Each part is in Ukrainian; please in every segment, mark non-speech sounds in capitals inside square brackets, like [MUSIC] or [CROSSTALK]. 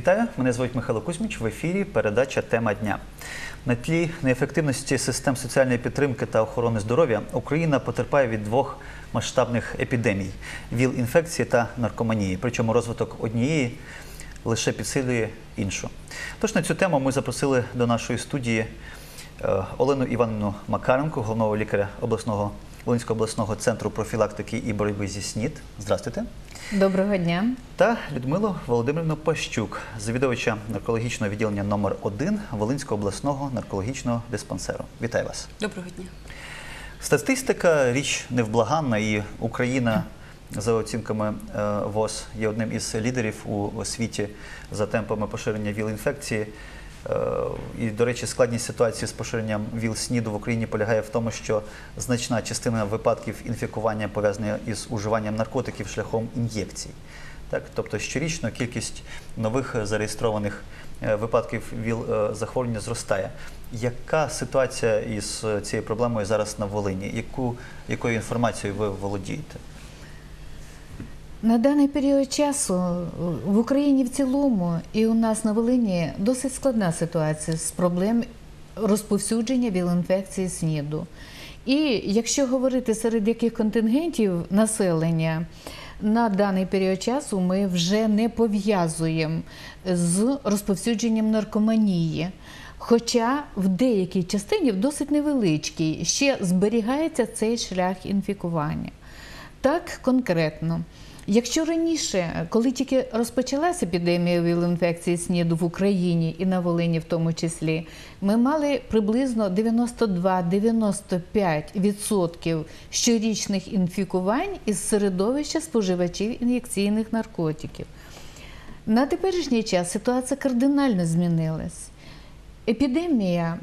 Вітаю, мене звуть Михайло Кузьміч. В ефірі передача Тема дня. На тлі неефективності систем соціальної підтримки та охорони здоров'я Україна потерпає від двох масштабних епідемій ВІЛ-інфекції та наркоманії. Причому розвиток однієї лише підсилює іншу. Тож на цю тему ми запросили до нашої студії е, Олену Іванівну Макаренко, головного лікаря обласного Волинського обласного центру профілактики і боротьби зі СНІД. Здравствуйте. Доброго дня. Та Людмилу Володимирівну Пащук, завідувача наркологічного відділення номер 1 Волинського обласного наркологічного диспансеру. Вітаю вас. Доброго дня. Статистика річ невблаганна, і Україна, за оцінками е, ВОЗ, є одним із лідерів у світі за темпами поширення ВІЛ-інфекції. Е, І, до речі, складність ситуації з поширенням ВІЛ-СНІДу в Україні полягає в тому, що значна частина випадків інфікування пов'язана із уживанням наркотиків шляхом ін'єкцій. Тобто щорічно кількість нових зареєстрованих е, випадків ВІЛ-захворювання зростає. Яка ситуація із е, цією проблемою зараз на Волині? Якою інформацією ви володієте? На даний період часу в Україні в цілому і у нас на Волині досить складна ситуація з проблем розповсюдження віл-інфекції СНІДу. І якщо говорити серед яких контингентів населення, на даний період часу ми вже не пов'язуємо з розповсюдженням наркоманії. Хоча в деякій частині, в досить невеличкій, ще зберігається цей шлях інфікування. Так конкретно. Якщо раніше, коли тільки розпочалася епідемія віл-інфекції СНІДу в Україні і на Волині в тому числі, ми мали приблизно 92-95% щорічних інфікувань із середовища споживачів ін'єкційних наркотиків. На теперішній час ситуація кардинально змінилась. Епідемія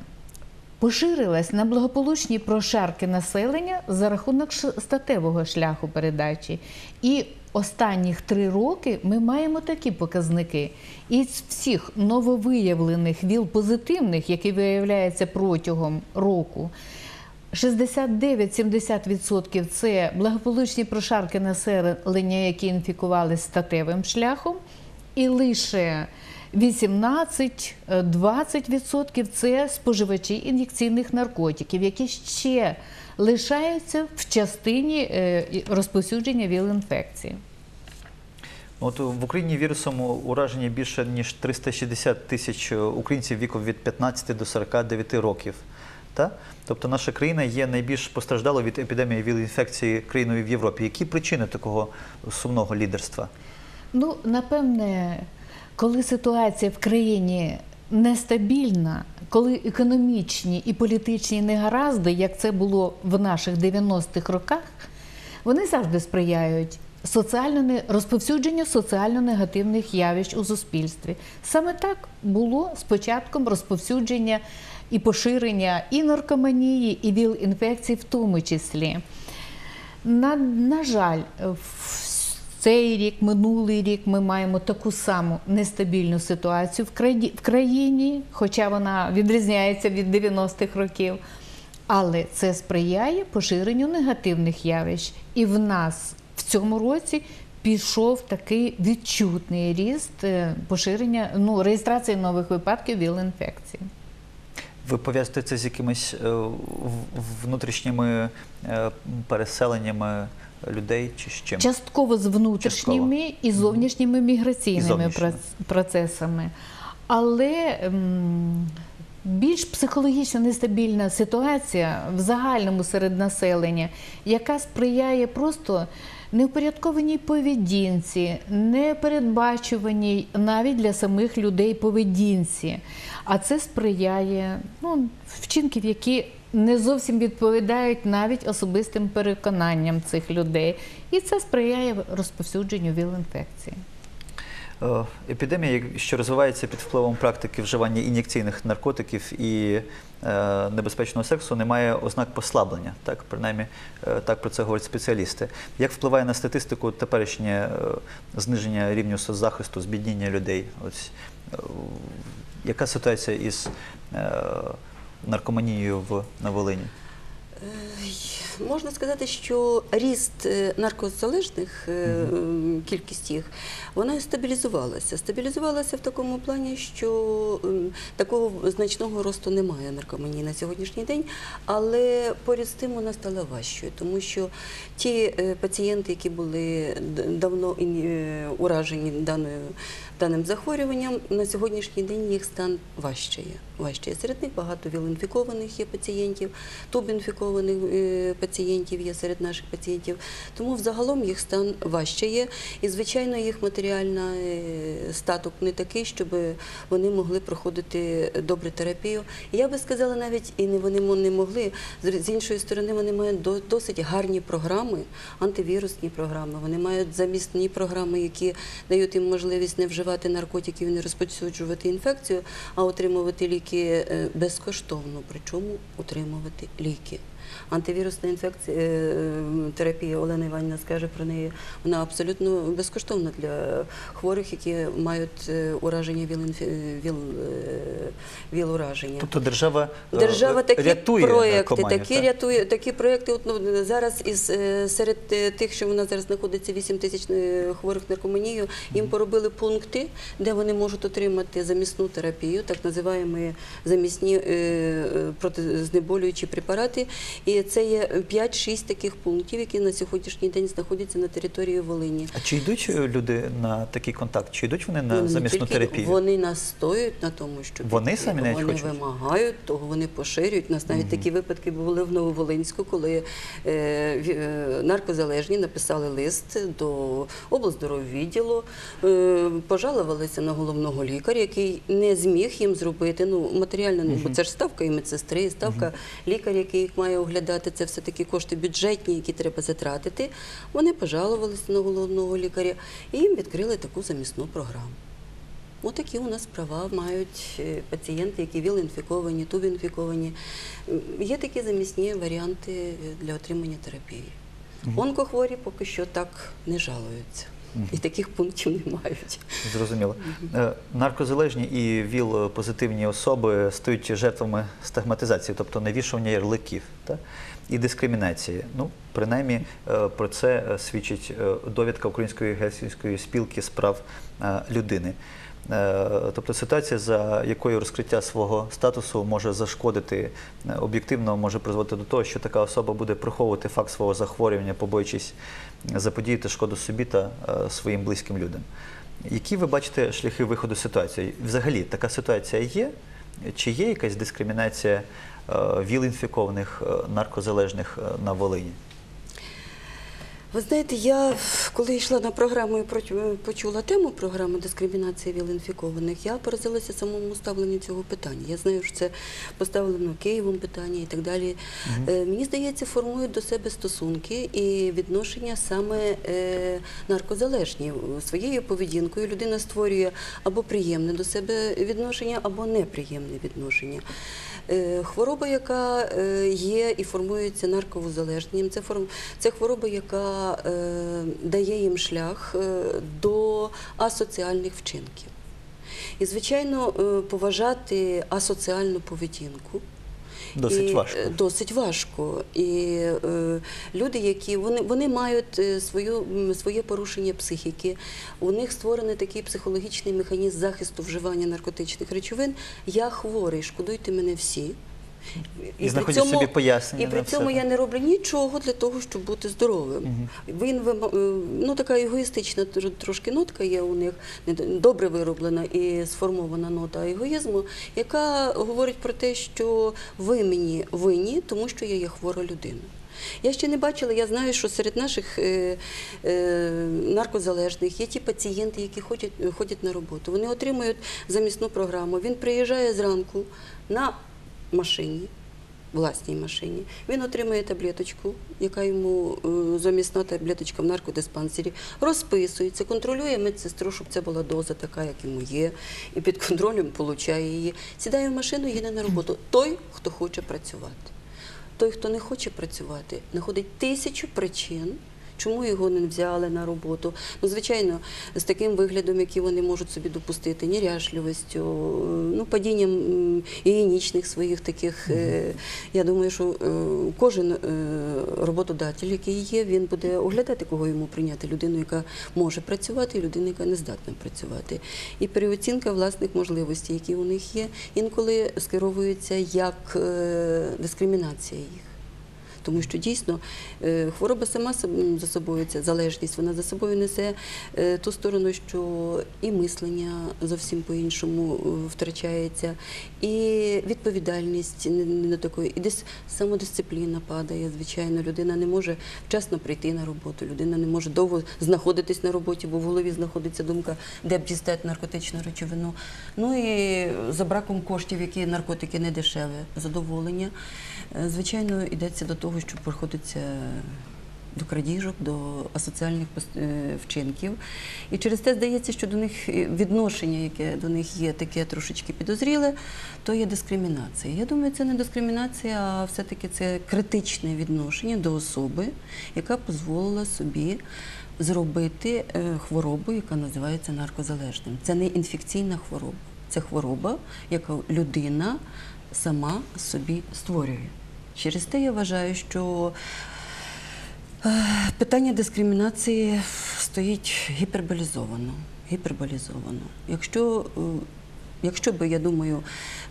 поширилась на благополучні прошарки населення за рахунок статевого шляху передачі. І останніх три роки ми маємо такі показники. Із всіх нововиявлених ВІЛ-позитивних, які виявляються протягом року, 69-70% це благополучні прошарки населення, які інфікувалися статевим шляхом, і лише 18-20% це споживачі ін'єкційних наркотиків, які ще лишаються в частині розповсюдження ВІЛ-інфекції. От в Україні вірусом уражені більше ніж 360 тисяч українців віком від 15 до 49 років. Та? Тобто наша країна є найбільш постраждалою від епідемії ВІЛ-інфекції країною в Європі. Які причини такого сумного лідерства? Ну, напевне, коли ситуація в країні нестабільна, коли економічні і політичні негаразди, як це було в наших 90-х роках, вони завжди сприяють соціально розповсюдженню соціально негативних явищ у суспільстві. Саме так було з початком розповсюдження і поширення і наркоманії, і ВІЛ-інфекцій в тому числі. На, на жаль, цей рік, минулий рік ми маємо таку саму нестабільну ситуацію в країні, хоча вона відрізняється від 90-х років. Але це сприяє поширенню негативних явищ. І в нас в цьому році пішов такий відчутний ріст поширення ну, реєстрації нових випадків ВІЛ-інфекції. Ви пов'язуєте це з якимись внутрішніми переселеннями людей чи з чим? Частково з внутрішніми Частково. і зовнішніми міграційними і зовнішніми. процесами. Але більш психологічно нестабільна ситуація в загальному серед населення, яка сприяє просто неупорядкованій поведінці, непередбачуваній навіть для самих людей поведінці. А це сприяє ну, вчинків, які не зовсім відповідають навіть особистим переконанням цих людей. І це сприяє розповсюдженню ВІЛ-інфекції. Епідемія, що розвивається під впливом практики вживання ін'єкційних наркотиків і е, небезпечного сексу, не має ознак послаблення. Так, принаймні, е, так про це говорять спеціалісти. Як впливає на статистику теперішнє е, зниження рівню соцзахисту, збідніння людей? Ось е, яка ситуація із е, наркоманією в на Волині? Можна сказати, що ріст е, наркозалежних, е, кількість їх, вона стабілізувалася. Стабілізувалася в такому плані, що такого значного росту немає наркоманії на сьогоднішній день, але поряд з тим вона стала важчою, тому що ті е, пацієнти, які були давно уражені даною. Даним захворюванням на сьогоднішній день їх стан важчає. важчає. Серед них багато віл-інфікованих є пацієнтів, тубінфікованих е, пацієнтів є серед наших пацієнтів. Тому взагалом їх стан важчає. І, звичайно, їх матеріальний статок не такий, щоб вони могли проходити добру терапію. Я би сказала, навіть і не вони не могли. З з іншої сторони, вони мають досить гарні програми, антивірусні програми. Вони мають замісні програми, які дають їм можливість не вживати наркотиків, не розповсюджувати інфекцію, а отримувати ліки е, безкоштовно, причому отримувати ліки. Антивірусна інфекція е, терапія Олена Іванівна скаже про неї. Вона абсолютно безкоштовна для хворих, які мають е, ураження віл, е, віл. Тобто держава, Держава такі рятує проекти, такі так? рятує, такі проекти. От, ну, зараз із серед тих, що в нас зараз знаходиться 8 тисяч хворих наркоманією, їм поробили пункти, де вони можуть отримати замісну терапію, так називаємо замісні протизнеболюючі препарати. І це є 5-6 таких пунктів, які на сьогоднішній день знаходяться на території Волині. А чи йдуть е, люди на такий контакт? Чи йдуть вони на Вони замісну тільки- терапію? Вони настоюють на тому, що Вони піти. самі навіть вони хочуть? вимагають того, вони поширюють. У нас навіть такі випадки були в Нововолинську, коли е, е, наркозалежні написали лист до облздороввідділу, е, пожалувалися на головного лікаря, який не зміг їм зробити. Ну матеріально, не бо це ж ставка і медсестри, і ставка лікаря, який їх має оглядати. Це все таки кошти бюджетні, які треба затратити. Вони пожалувалися на головного лікаря і їм відкрили таку замісну програму. Отакі у нас права мають е, пацієнти, які віл-інфіковані, тубінфіковані. Є такі замісні варіанти е, для отримання терапії. Онкохворі поки що так не жалуються. І таких пунктів не мають. Зрозуміло. Е, Наркозалежні і ВІЛ-позитивні особи стають жертвами стигматизації, тобто навішування ярликів та? І дискримінації. Ну, принаймні, е, про це е, свідчить е, довідка Української гельсінської спілки з прав е, людини. Тобто ситуація, за якою розкриття свого статусу може зашкодити об'єктивно, може призводити до того, що така особа буде приховувати факт свого захворювання, побоюючись заподіяти шкоду собі та своїм близьким людям. Які ви бачите шляхи виходу ситуації? Взагалі, така ситуація є? Чи є якась дискримінація е, віл-інфікованих е, наркозалежних е, на Волині? Ви знаєте, я коли йшла на програму і почула тему програми дискримінації віл-інфікованих, я поразилася самому ставленню цього питання. Я знаю, що це поставлено Києвом питання і так далі. Е, мені здається, формують до себе стосунки і відношення саме е, наркозалежні. Своєю поведінкою людина створює або приємне до себе відношення, або неприємне відношення. Е, Хвороба, яка е, є і формується нарковозалежним, це форм це хвороба, яка е, дає їм шлях до асоціальних вчинків. І, звичайно, поважати асоціальну поведінку. Досить і, важко. е, Досить важко. І е, люди, які вони, вони мають е, свою, своє порушення психіки, у них створений такий психологічний механізм захисту вживання наркотичних речовин. Я хворий, шкодуйте мене всі. І знаходять собі пояснення І при цьому я не роблю нічого для того, щоб бути здоровим. Він вима- е, ну така егоїстична тр- трошки нотка є у них, добре вироблена і сформована нота егоїзму, яка говорить про те, що ви мені винні, тому що я є хвора людина. Я ще не бачила, я знаю, що серед наших е, е, наркозалежних є ті пацієнти, які ходять, ходять на роботу. Вони отримують замісну програму. Він приїжджає зранку на машині, власній машині. Він отримує таблеточку, яка йому е, замісна таблеточка в наркодиспансері, розписується, контролює медсестру, щоб це була доза така, як йому є, і під контролем получає її. Сідає в машину їде на роботу. Той, хто хоче працювати. Той, хто не хоче працювати, знаходить тисячу причин, чому його не взяли на роботу. Ну, звичайно, з таким виглядом, який вони можуть собі допустити, неряшливістю, ну, падінням гігієнічних своїх таких. е, Я думаю, що е, кожен е, роботодатель, який є, він буде оглядати, кого йому прийняти людину, яка може працювати, і людину, яка не здатна працювати. І переоцінка власних можливостей, які у них є, інколи скеровується як е, дискримінація їх. Тому що дійсно е, хвороба сама за собою ця залежність, вона за собою несе е, ту сторону, що і мислення зовсім по-іншому е, втрачається, і відповідальність не, не такої, і десь самодисципліна падає. Звичайно, людина не може вчасно прийти на роботу, людина не може довго знаходитись на роботі, бо в голові знаходиться думка, де б дістати наркотичну речовину. Ну і за браком коштів, які наркотики не дешеве, задоволення. Звичайно, йдеться до того, що приходиться до крадіжок, до асоціальних е, вчинків. І через те здається, що до них е, відношення, яке до них є таке трошечки підозріле, то є дискримінація. Я думаю, це не дискримінація, а все-таки це критичне відношення до особи, яка дозволила собі зробити е, хворобу, яка називається наркозалежним. Це не інфекційна хвороба, це хвороба, яку людина сама собі створює. Через те я вважаю, що е, питання дискримінації стоїть гіперболізовано. гіперболізовано. Якщо е, Якщо би, я думаю,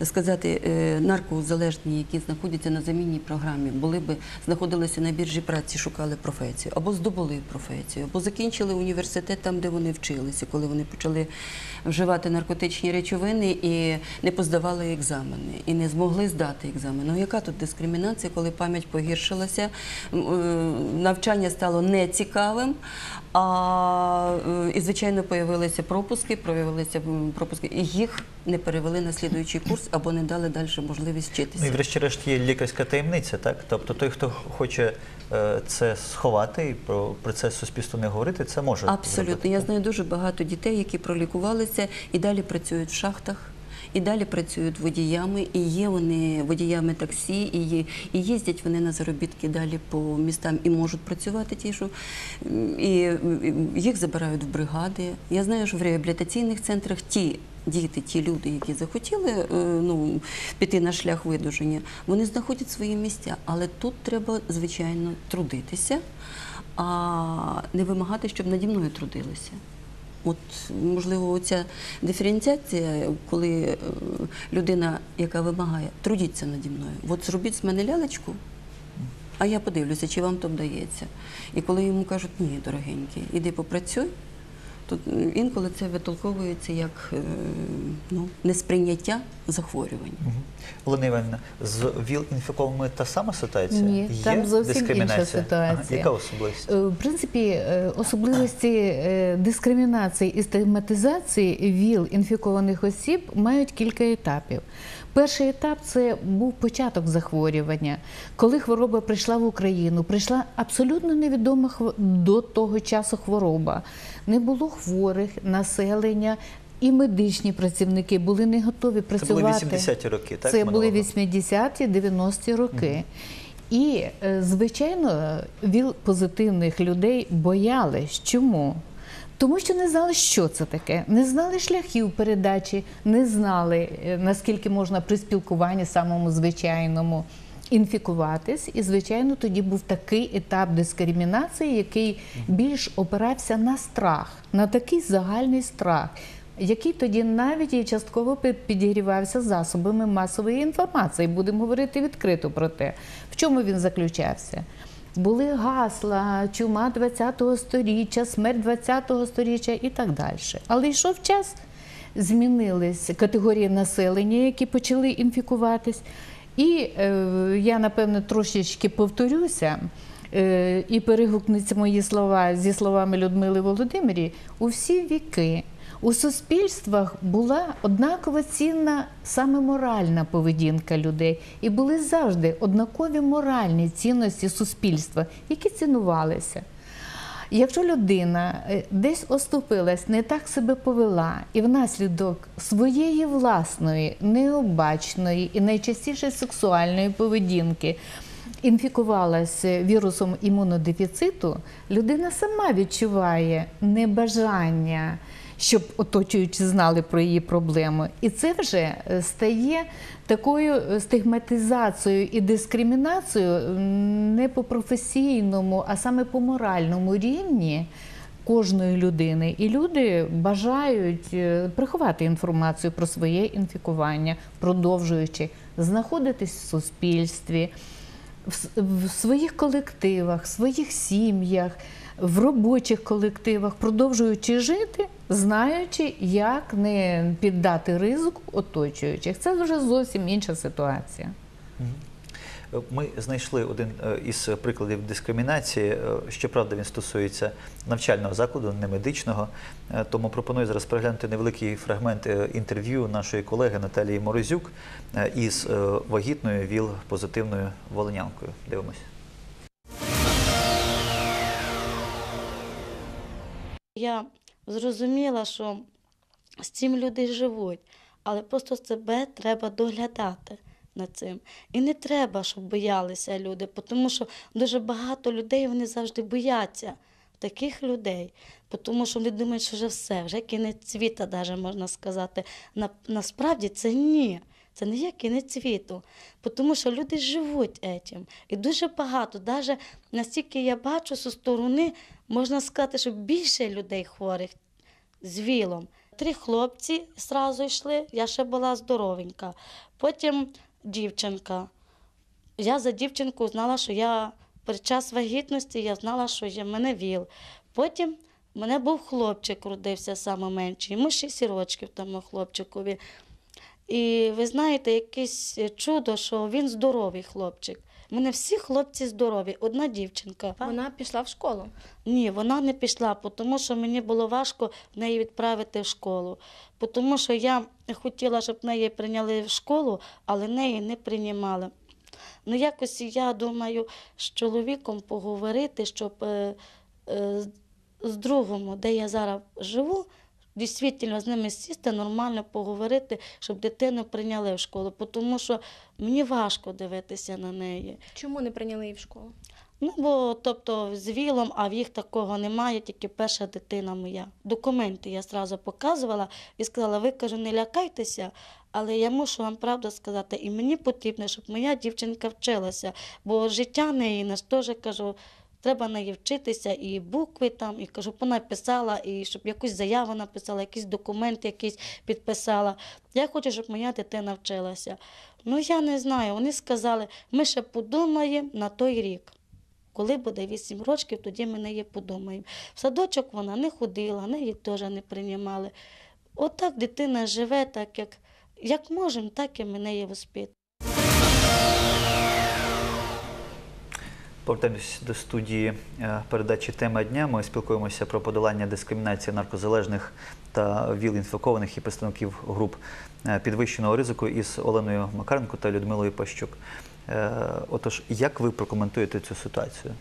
сказати, е, наркозалежні, які знаходяться на замінній програмі, були б знаходилися на біржі праці, шукали професію, або здобули професію, або закінчили університет там, де вони вчилися, коли вони почали вживати наркотичні речовини і не поздавали екзамени, і не змогли здати екзамен. Ну яка тут дискримінація, коли пам'ять погіршилася, е, навчання стало нецікавим, а е, і звичайно появилися пропуски, проявилися пропуски, і їх не перевели на слідуючий курс або не дали далі можливість Ну і врешті-решт є лікарська таємниця, так? Тобто той, хто хоче е, це сховати і про, про це суспільству не говорити, це може Абсолютно. зробити. Я знаю дуже багато дітей, які пролікувалися і далі працюють в шахтах. І далі працюють водіями, і є вони водіями таксі, і, є, і їздять вони на заробітки далі по містам і можуть працювати ті, що і, їх забирають в бригади. Я знаю, що в реабілітаційних центрах ті діти, ті люди, які захотіли е, ну, піти на шлях видуження, вони знаходять свої місця. Але тут треба, звичайно, трудитися, а не вимагати, щоб наді мною трудилися. От, можливо, ця диференціація, коли е, людина, яка вимагає, трудіться наді мною. От зробіть з мене лялечку, а я подивлюся, чи вам то вдається. І коли йому кажуть, ні, дорогенький, іди попрацюй, то інколи це витолковується як е, ну, несприйняття захворювань. Мгм. Олена Іванівна, з ВІЛ-інфікованими та сама ситуація? Ні, Є там зовсім інша ситуація. Ага. Яка особливість? Е, В принципі, е, особливості е, дискримінації і стигматизації ВІЛ інфікованих осіб мають кілька етапів. Перший етап це був початок захворювання, коли хвороба прийшла в Україну. Прийшла абсолютно невідома до того часу хвороба. Не було хворих, населення. І медичні працівники були не готові Це працювати. були 80-ті роки, так? Це були минулого? 80-ті, 90-ті роки. І, е, звичайно, ВІЛ-позитивних людей боялись. Чому? Тому що не знали, що це таке, не знали шляхів передачі, не знали, е, наскільки можна при спілкуванні самому звичайному інфікуватись. І, звичайно, тоді був такий етап дискримінації, який більш опирався на страх, на такий загальний страх який тоді навіть і частково підігрівався засобами масової інформації. Будемо говорити відкрито про те, в чому він заключався. Були гасла, чума 20-го сторіччя, смерть 20-го сторіччя і так далі. Але йшов час, змінились категорії населення, які почали інфікуватись. І е, я, напевно, трошечки повторюся е, і перегукнуться мої слова зі словами Людмили Володимирі у всі віки. У суспільствах була однаково цінна саме моральна поведінка людей, і були завжди однакові моральні цінності суспільства, які цінувалися. Якщо людина е, десь оступилась, не так себе повела, і внаслідок своєї власної, необачної і найчастіше сексуальної поведінки інфікувалася вірусом імунодефіциту, людина сама відчуває небажання, щоб оточуючі знали про її проблеми. І це вже е, стає такою е, стигматизацією і дискримінацією не по професійному, а саме по моральному рівні кожної людини. І люди бажають е, приховати інформацію про своє інфікування, продовжуючи знаходитись в суспільстві, в своїх колективах, в своїх сім'ях, в робочих колективах, продовжуючи жити, знаючи, як не піддати ризику оточуючих. Це вже зовсім інша ситуація. Ми знайшли один е, із прикладів дискримінації. Е, Щоправда, він стосується навчального закладу, не медичного. Е, Тому пропоную зараз переглянути невеликий фрагмент е, інтерв'ю нашої колеги Наталії Морозюк е, із е, вагітною ВІЛ-позитивною волинянкою. Дивимось. Я зрозуміла, що з цим люди живуть, але просто себе треба доглядати над цим. І не треба, щоб боялися люди, тому що дуже багато людей вони завжди бояться таких людей, тому що вони думають, що вже все, вже кінець світа, навіть можна сказати. На, насправді це ні. Це не є кінець світу, тому що люди живуть етім. І дуже багато, навіть настільки я бачу зі сторони, можна сказати, що більше людей хворих з вілом. Три хлопці зразу йшли, я ще була здоровенька. Потім дівчинка. Я за дівчинку знала, що я під час вагітності я знала, що в мене ВІЛ. Потім мене був хлопчик, родився саме менший, йому 6 років тому хлопчикові. І ви знаєте, якесь чудо, що він здоровий хлопчик. У мене всі хлопці здорові, одна дівчинка. Вона пішла в школу. Ні, вона не пішла, тому що мені було важко неї відправити в школу. Тому що я хотіла, щоб неї прийняли в школу, але неї не приймали. Ну, якось я думаю, з чоловіком поговорити, щоб е, е, з- з другом, де я зараз живу, дійсно з ними сісти, нормально поговорити, щоб дитину прийняли в школу. Тому що мені важко дивитися на неї. Чому не прийняли її в школу? Ну, бо тобто з вілом, а в їх такого немає, тільки перша дитина моя. Документи я зразу показувала і сказала, ви кажу, не лякайтеся, але я мушу вам правду сказати, і мені потрібно, щоб моя дівчинка вчилася, бо життя неї нас теж кажу. Треба неї і букви там, і кажу, вона писала, і щоб якусь заяву написала, якийсь документ якийсь підписала. Я хочу, щоб моя дитина вчилася. Ну я не знаю. Вони сказали, ми ще подумаємо на той рік. Коли буде 8 років, тоді ми неї подумаємо. В садочок вона не ходила, неї теж не приймали. Отак дитина живе, так як, як можемо, так і ми неї воспитуємо. Повертаємось до студії е, передачі Тема дня. Ми спілкуємося про подолання дискримінації наркозалежних та ВІЛ-інфікованих і представників груп е, підвищеного ризику із Оленою Макаренко та Людмилою Пащук. Е, Отож, як ви прокоментуєте цю ситуацію?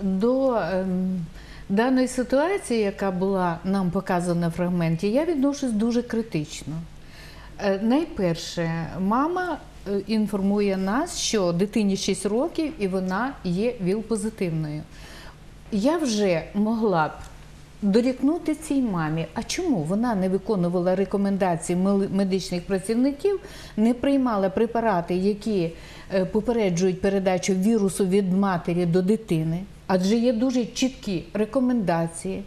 До ем, даної ситуації, яка була нам показана в фрагменті, я відношусь дуже критично. Найперше, мама інформує нас, що дитині 6 років і вона є ВІЛ-позитивною. Я вже могла б дорікнути цій мамі, а чому вона не виконувала рекомендації медичних працівників, не приймала препарати, які е, попереджують передачу вірусу від матері до дитини, адже є дуже чіткі рекомендації.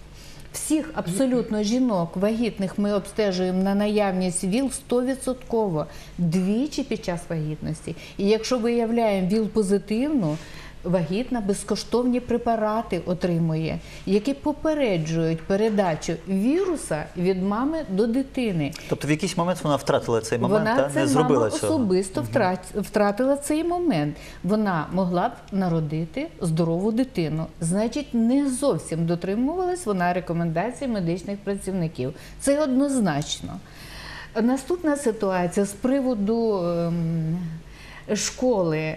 Всіх абсолютно жінок вагітних ми обстежуємо на наявність ВІЛ 100% двічі під час вагітності. І якщо виявляємо ВІЛ позитивну, вагітна безкоштовні препарати отримує, які попереджують передачу віруса від мами до дитини. Тобто, в якийсь момент вона втратила цей момент Вона та це не зробила мама цього. особисто втрат- втратила цей момент. Вона могла б народити здорову дитину. Значить, не зовсім дотримувалась вона рекомендацій медичних працівників. Це однозначно. Наступна ситуація з приводу ем, школи.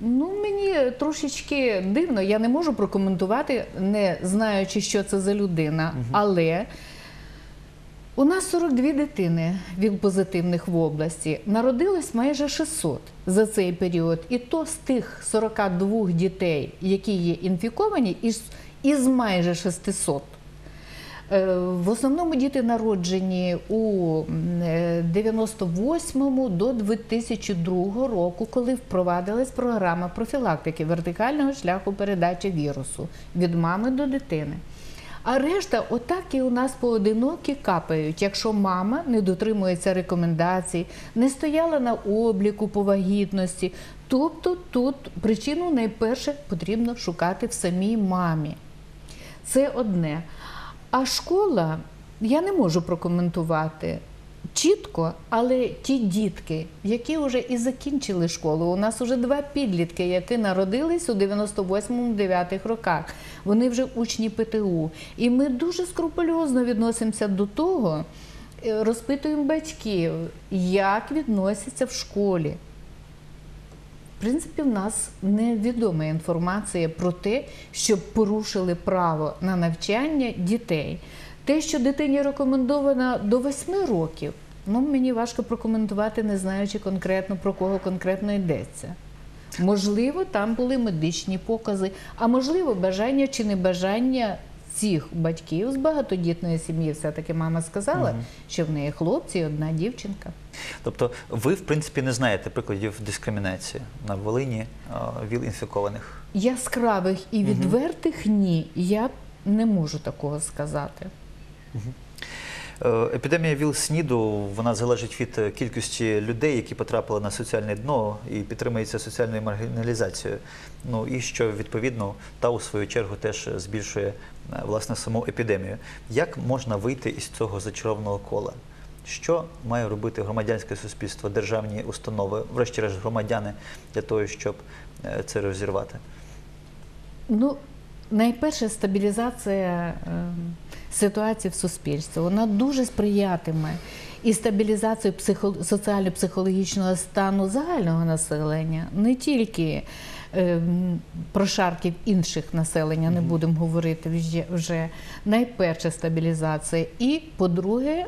Ну, мені трошечки дивно, я не можу прокоментувати, не знаючи, що це за людина. Але У нас 42 дитини від позитивних в області. Народилось майже 600 за цей період. І то з тих 42 дітей, які є інфіковані, із, із майже 600. Е, В основному діти народжені у м, е, 98 до 2002 року, коли впровадилась програма профілактики вертикального шляху передачі вірусу від мами до дитини. А решта отак і у нас поодинокі капають, якщо мама не дотримується рекомендацій, не стояла на обліку по вагітності. Тобто тут причину найперше потрібно шукати в самій мамі. Це одне. А школа я не можу прокоментувати чітко, але ті дітки, які вже і закінчили школу, у нас вже два підлітки, які народились у 98-9 роках. Вони вже учні ПТУ. І ми дуже скрупульозно відносимося до того, е, розпитуємо батьків, як відносяться в школі. Принципі, в нас невідома інформація про те, щоб порушили право на навчання дітей. Те, що дитині рекомендовано до 8 років, ну мені важко прокоментувати, не знаючи конкретно про кого конкретно йдеться. Можливо, там були медичні покази, а можливо, бажання чи небажання цих батьків з багатодітної сім'ї. Все-таки мама сказала, що в неї хлопці і одна дівчинка. Тобто ви, в принципі, не знаєте прикладів дискримінації на Волині е, ВІЛ-інфікованих. Яскравих і відвертих ні. Я не можу такого сказати. Е, Епідемія ВІЛ-СНІДу вона залежить від е, кількості людей, які потрапили на соціальне дно і підтримується соціальною маргіналізацією. Ну і що відповідно та у свою чергу теж збільшує е, власне саму епідемію. Як можна вийти із цього зачарованого кола? Що має робити громадянське суспільство, державні установи, врешті-решт громадяни для того, щоб е, це розірвати? Ну, найперше, стабілізація ем, ситуації в суспільстві. Вона дуже сприятиме і стабілізацію психо- соціально-психологічного стану загального населення, не тільки ем, прошарків інших населення, не будемо говорити вже, вже. Найперше стабілізація. І, по-друге,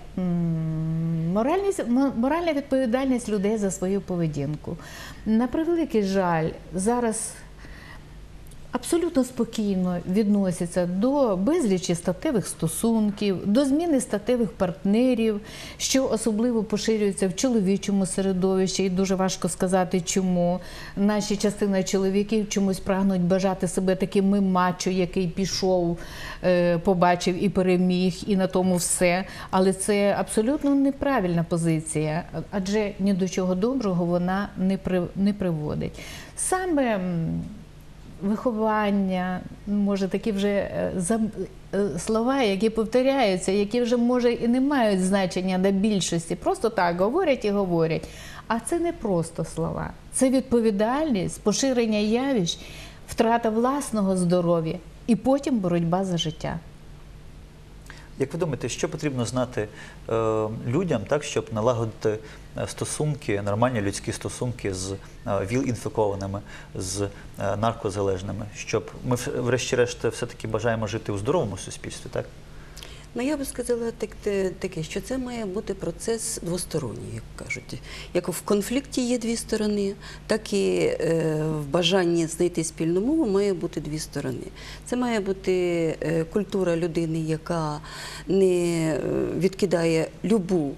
моральність, моральна відповідальність людей за свою поведінку. На превеликий жаль, зараз абсолютно спокійно відносяться до безлічі статевих стосунків, до зміни статевих партнерів, що особливо поширюється в чоловічому середовищі, і дуже важко сказати, чому наші частина чоловіків чомусь прагнуть бажати себе таким мачо, який пішов, е, побачив і переміг, і на тому все. Але це абсолютно неправильна позиція, адже ні до чого доброго вона не при- не приводить. Саме виховання, може такі вже е, е, слова, які повторяються, які вже може і не мають значення для більшості, просто так говорять і говорять. А це не просто слова, це відповідальність, поширення явищ, втрата власного здоров'я і потім боротьба за життя. Як ви думаєте, що потрібно знати е, людям, так, щоб налагодити е, стосунки, нормальні людські стосунки з е, ВІЛ-інфікованими, з е, наркозалежними, щоб ми врешті-решт все-таки бажаємо жити у здоровому суспільстві, так? Ну, я би сказала так, таке, що це має бути процес двосторонній, як кажуть. Як в конфлікті є дві сторони, так і е, в бажанні знайти спільну мову має бути дві сторони. Це має бути е, культура людини, яка не е, відкидає любу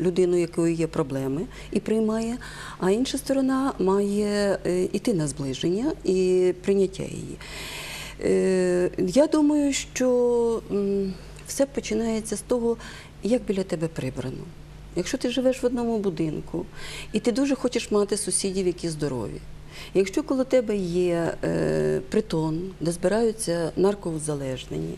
людину, якої є проблеми, і приймає, а інша сторона має е, іти на зближення і прийняття її. Е, Я думаю, що все починається з того, як біля тебе прибрано. Якщо ти живеш в одному будинку і ти дуже хочеш мати сусідів, які здорові. Якщо коло тебе є е, притон, де збираються наркозалежнені,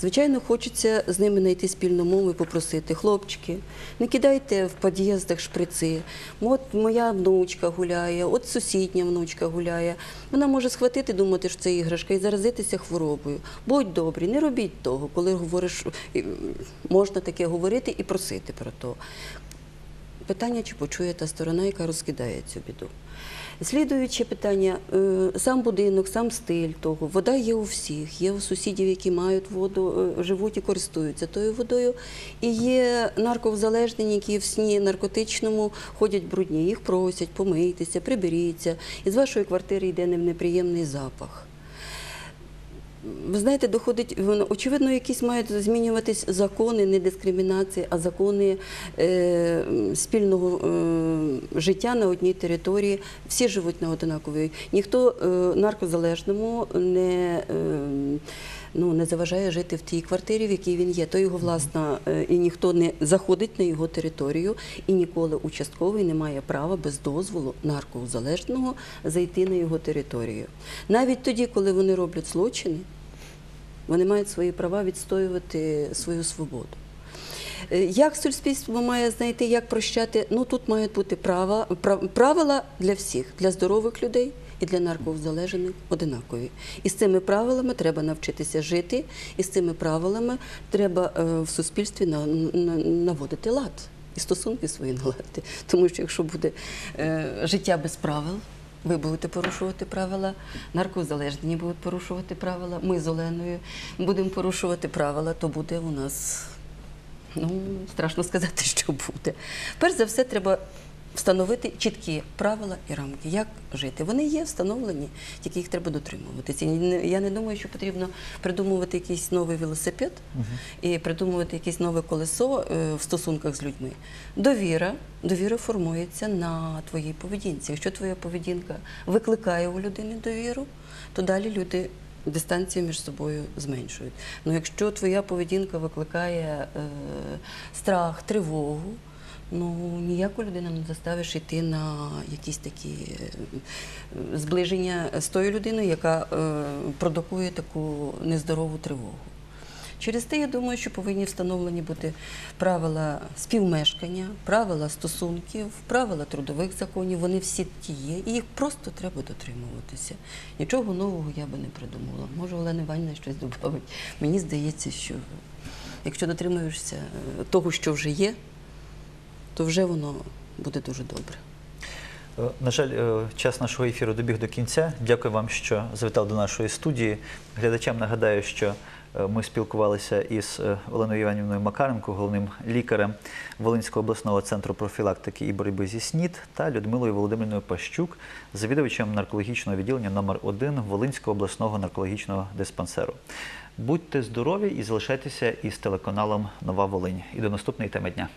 звичайно, хочеться з ними знайти спільну мову і попросити, хлопчики, не кидайте в під'їздах шприци. От моя внучка гуляє, от сусідня внучка гуляє. Вона може схватити, думати, що це іграшка, і заразитися хворобою. Будь добрі, не робіть того, коли говориш, можна таке говорити і просити про то. Питання, чи почує та сторона, яка розкидає цю біду. Слідуюче питання: е, сам будинок, сам стиль того. Вода є у всіх. Є у сусідів, які мають воду, е, живуть і користуються тою водою. І є нарковзалежні, які в сні наркотичному ходять брудні. Їх просять помийтеся, приберіться. І з вашої квартири йде неприємний запах. Ви знаєте, доходить очевидно, якісь мають змінюватись закони не дискримінації, а закони е, спільного е, життя на одній території. Всі живуть на однаковій. Ніхто е, наркозалежному не. Е, Ну, не заважає жити в тій квартирі, в якій він є. То його власна, е, і ніхто не заходить на його територію, і ніколи участковий не має права без дозволу наркозалежного зайти на його територію. Навіть тоді, коли вони роблять злочини, вони мають свої права відстоювати свою свободу. Е, Як суспільство має знайти, як прощати? Ну тут мають бути права, правила для всіх, для здорових людей і для наркозалежених одинакові. І з цими правилами треба навчитися жити, і з цими правилами треба е, в суспільстві на- на- наводити лад. І стосунки свої наладити. Тому що якщо буде е, життя без правил, ви будете порушувати правила, наркозалежні будуть порушувати правила, ми з Оленою будемо порушувати правила, то буде у нас Ну, страшно сказати, [LAUGHS] що буде. Перш за все, треба встановити чіткі правила і рамки, як жити. Вони є встановлені, тільки їх треба дотримуватися. Я не думаю, що потрібно придумувати якийсь новий велосипед і придумувати якесь нове колесо е, в стосунках з людьми. Довіра, довіра формується на твоїй поведінці. Якщо твоя поведінка викликає у людини довіру, то далі люди дистанцію між собою зменшують. Ну, якщо твоя поведінка викликає е, страх, тривогу, ну ніяку людину не заставиш йти на якісь такі е, зближення з тою людиною, яка е, продукує таку нездорову тривогу. Через те, я думаю, що повинні встановлені бути правила співмешкання, правила стосунків, правила трудових законів. Вони всі ті є, і їх просто треба дотримуватися. Нічого нового я би не придумала. Може, Олена Іванівна щось додавить. Мені здається, що якщо дотримуєшся е, того, що вже є, то вже воно буде дуже добре. Е, На жаль, е, час нашого ефіру добіг до кінця. Дякую вам, що завітали до нашої студії. Глядачам нагадаю, що е, ми спілкувалися із Оленою Іванівною Макаренко, головним лікарем Волинського обласного центру профілактики і боротьби зі СНІД, та Людмилою Володимирівною Пащук, завідувачем наркологічного відділення номер 1 Волинського обласного наркологічного диспансеру. Будьте здорові і залишайтеся із телеканалом Нова Волинь. І до наступної теми дня.